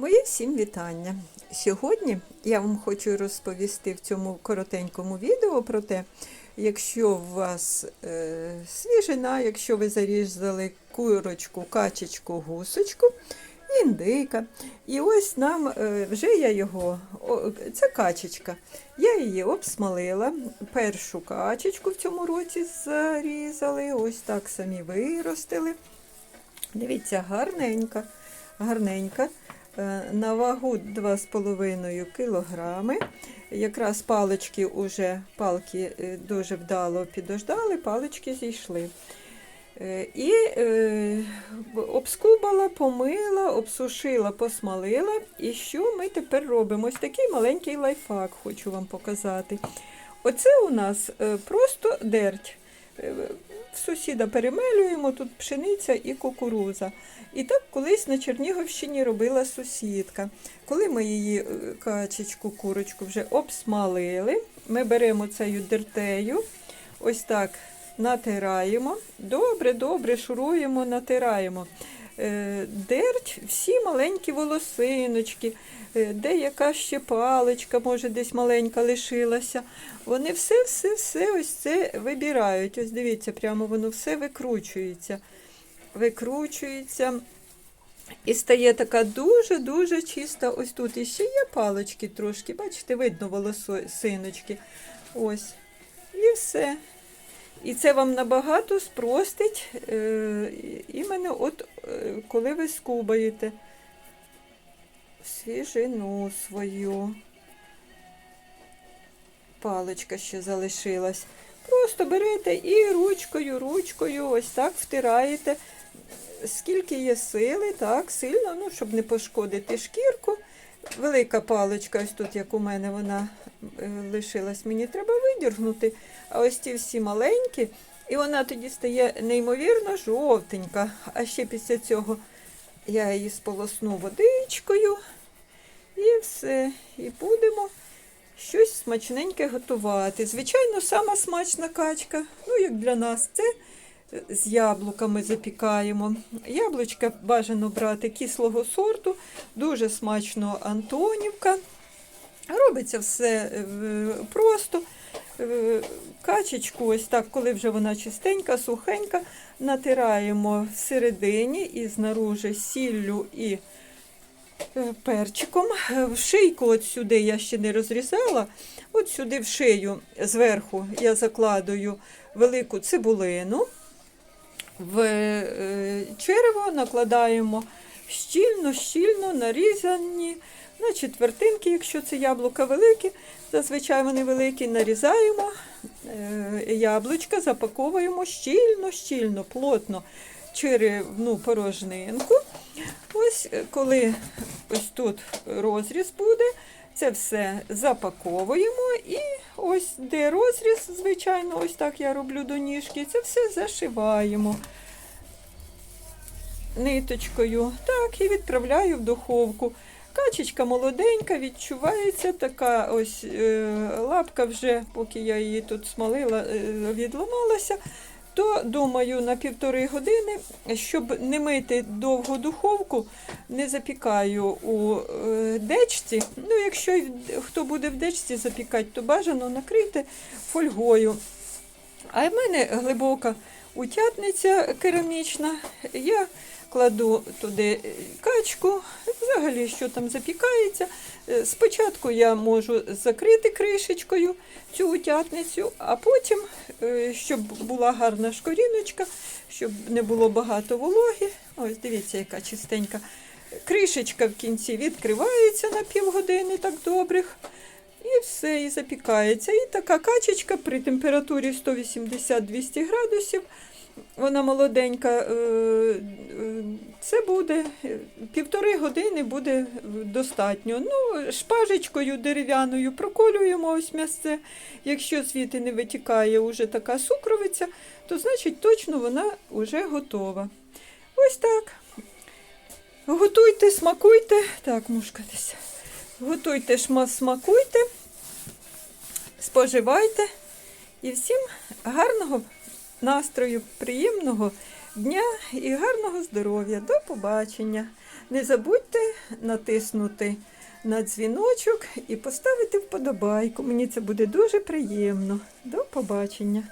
Моє всім вітання. Сьогодні я вам хочу розповісти в цьому коротенькому відео про те, якщо у вас е, свіжина, якщо ви зарізали курочку, качечку, гусочку, індика. І ось нам е, вже я його, о, це качечка. Я її обсмалила. Першу качечку в цьому році зарізали, ось так самі виростили. Дивіться, гарненька, гарненька. Е, На вагу 2,5 кілограми. Якраз палички уже палки е, дуже вдало підождали, палички зійшли. Е, І обскубала, помила, обсушила, посмалила. І що ми тепер робимо? Ось такий маленький лайфхак хочу вам показати. Оце у нас просто дерть. В сусіда перемелюємо, тут пшениця і кукуруза. І так колись на Чернігівщині робила сусідка. Коли ми її е, качечку, курочку вже обсмалили, ми беремо цією дертею, ось так натираємо. Добре, добре, шуруємо, натираємо. Е, Дерть всі маленькі волосиночки, е, де яка ще паличка, може десь маленька лишилася. Вони все, все, все ось це вибирають. Ось дивіться, прямо воно все викручується. Викручується. І стає така дуже-дуже чиста. Ось тут іще є палички трошки, бачите, видно волосиночки. Ось. І все. І це вам набагато спростить е, іменно от е, коли ви скубаєте свіжину свою. Паличка ще залишилась. Просто берете і ручкою, ручкою ось так втираєте. Скільки є сили, так, сильно, ну, щоб не пошкодити шкірку. Велика паличка, ось тут, як у мене вона е, лишилась, мені треба видіргнути. А ось ці всі маленькі, і вона тоді стає неймовірно жовтенька. А ще після цього я її сполосну водичкою і все. І будемо щось смачненьке готувати. Звичайно, сама смачна качка, ну як для нас, це з яблуками запікаємо. Яблучка бажано брати кислого сорту, дуже смачно Антонівка. Робиться все е, просто. Е, Качечку, ось так, коли вже вона чистенька, сухенька, натираємо всередині і знаружи сіллю і е, перчиком. В шийку от сюди я ще не розрізала. От сюди в шию зверху я закладую велику цибулину. В е, черево накладаємо щільно, щільно нарізані на четвертинки, якщо це яблука великі, зазвичай вони великі, нарізаємо е, яблучка, запаковуємо щільно, щільно, плотно черевну порожнинку. Ось е, коли ось тут розріз буде, це все запаковуємо і ось де розріз, звичайно, ось так я роблю до ніжки, це все зашиваємо ниточкою. Так, і відправляю в духовку. Качечка молоденька, відчувається така ось е, лапка вже, поки я її тут смалила, е, відламалася. То думаю на півтори години, щоб не мити довгу духовку, не запікаю у е, дечці. Ну, якщо хто буде в дечці запікати, то бажано накрити фольгою. А в мене глибока утятниця керамічна. Я кладу туди качку, взагалі, що там запікається. Е, Спочатку я можу закрити кришечкою цю утятницю, а потім, е, щоб була гарна шкоріночка, щоб не було багато вологи. Ось дивіться, яка чистенька. Кришечка в кінці відкривається на півгодини так добрих. І все, і запікається. І така качечка при температурі 180-200 градусів. Вона молоденька, е, е, це буде півтори години буде достатньо. Ну, шпажечкою дерев'яною проколюємо ось м'ясце. Якщо звідти не витікає уже така сукровиця, то значить точно вона вже готова. Ось так. Готуйте, смакуйте. Так, мушка. Готуйте, смакуйте, споживайте. І всім гарного настрою, приємного дня і гарного здоров'я. До побачення. Не забудьте натиснути на дзвіночок і поставити вподобайку. Мені це буде дуже приємно. До побачення!